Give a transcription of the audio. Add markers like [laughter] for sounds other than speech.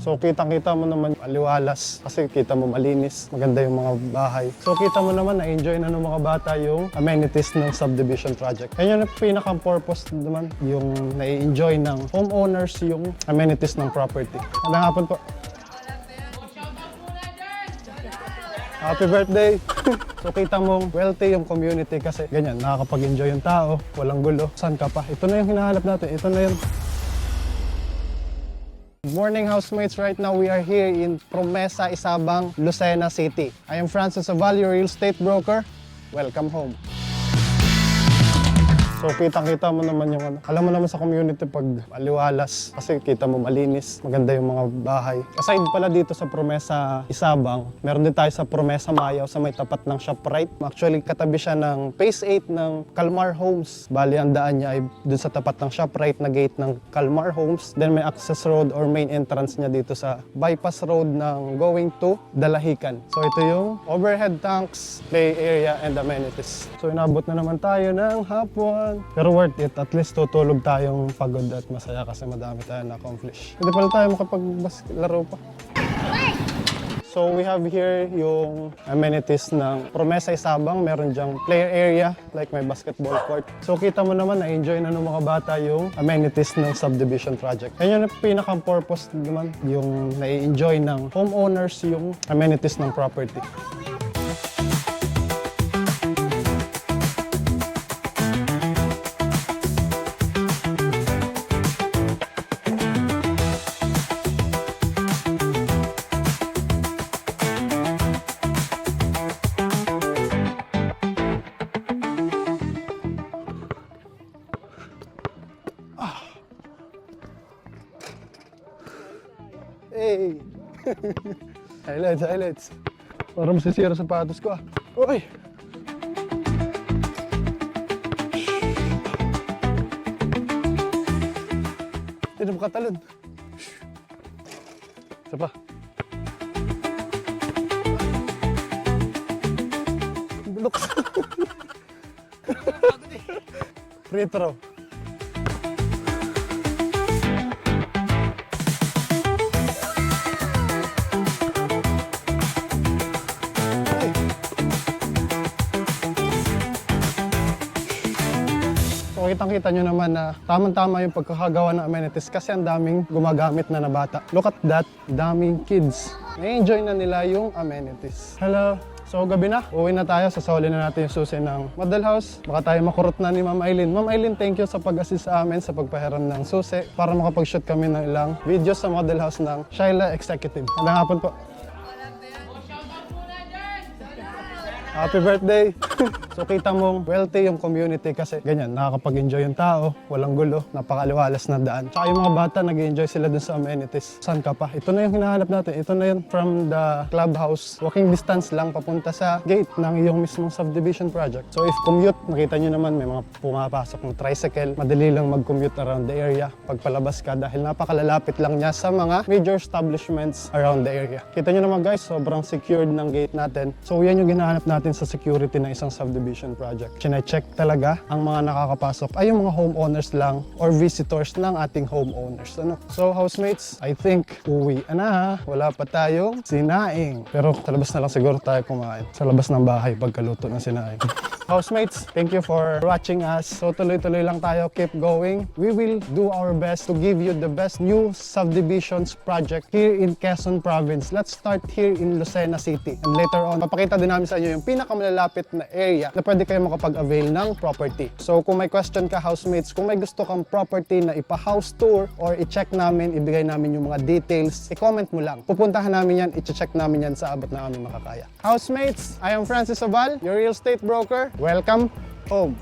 So kitang-kita mo naman aliwalas kasi kita mo malinis, maganda yung mga bahay. So kita mo naman na-enjoy na ng mga bata yung amenities ng subdivision project. Yan yung pinaka-purpose naman, yung nai-enjoy ng homeowners yung amenities ng property. Magandang hapon po. Happy birthday! [laughs] so kita mo, wealthy yung community kasi ganyan, nakakapag-enjoy yung tao, walang gulo. Saan ka pa? Ito na yung hinahanap natin, ito na yun. Morning housemates, right now we are here in Promesa, Isabang, Lucena City. I am Francis Aval, your real estate broker. Welcome home. So kitang-kita mo naman yung ano. Alam mo naman sa community pag aliwalas kasi kita mo malinis, maganda yung mga bahay. Aside pala dito sa Promesa Isabang, meron din tayo sa Promesa Mayaw sa may tapat ng ShopRite. Actually katabi siya ng Phase 8 ng Kalmar Homes. Bali ang daan niya ay dun sa tapat ng ShopRite na gate ng Kalmar Homes. Then may access road or main entrance niya dito sa bypass road ng going to Dalahican. So ito yung overhead tanks, play area, and amenities. So inabot na naman tayo ng hapon. Pero worth it. At least tutulog tayong pagod at masaya kasi madami tayong na-accomplish. Hindi pala tayo makapaglaro pa. So we have here yung amenities ng Promesa Isabang. Meron diyang player area like may basketball court. So kita mo naman na-enjoy na ng mga bata yung amenities ng subdivision project. Yan yung pinaka-purpose naman, yung nai-enjoy ng homeowners yung amenities ng property. Hey! [laughs] highlights, highlights. Parang masisira sa sapatos ko ah. Uy! Hindi na makatalon. Isa pa. Bulok. [laughs] Free. So kitang-kita nyo naman na tamang-tama yung pagkakagawa ng amenities kasi ang daming gumagamit na na bata. Look at that, daming kids. Na-enjoy na nila yung amenities. Hello! So gabi na, uwi na tayo, sasoli na natin yung susi ng model house. Baka tayo makurot na ni Ma'am Aileen. Ma'am Aileen, thank you sa pag-assist sa amin sa pagpahiram ng susi para makapag-shoot kami ng ilang videos sa model house ng Shyla Executive. Magandang hapon po. Happy birthday! [laughs] so kita mo, wealthy yung community kasi ganyan, nakakapag-enjoy yung tao, walang gulo, napakaliwalas na daan. Tsaka yung mga bata, nag enjoy sila dun sa amenities. Saan ka pa? Ito na yung hinahanap natin. Ito na yun from the clubhouse. Walking distance lang papunta sa gate ng iyong mismong subdivision project. So if commute, nakita nyo naman may mga pumapasok ng tricycle. Madali lang mag-commute around the area pagpalabas ka dahil napakalalapit lang niya sa mga major establishments around the area. Kita nyo naman guys, sobrang secured ng gate natin. So yan yung hinahanap natin sa security ng isang subdivision project. Chine-check talaga ang mga nakakapasok ay yung mga homeowners lang or visitors ng ating homeowners. Ano? So housemates, I think uwi na. Wala pa tayong sinaing. Pero sa labas na lang siguro tayo kumain. Sa labas ng bahay pagkaluto ng sinaing. [laughs] Housemates, thank you for watching us. So tuloy-tuloy lang tayo. Keep going. We will do our best to give you the best new subdivisions project here in Quezon Province. Let's start here in Lucena City. And later on, papakita din namin sa inyo yung pinakamalalapit na area na pwede kayo makapag-avail ng property. So kung may question ka, housemates, kung may gusto kang property na ipa-house tour or i-check namin, ibigay namin yung mga details, i-comment mo lang. Pupuntahan namin yan, i-check namin yan sa abot na aming makakaya. Housemates, I am Francis Oval, your real estate broker. Welcome home.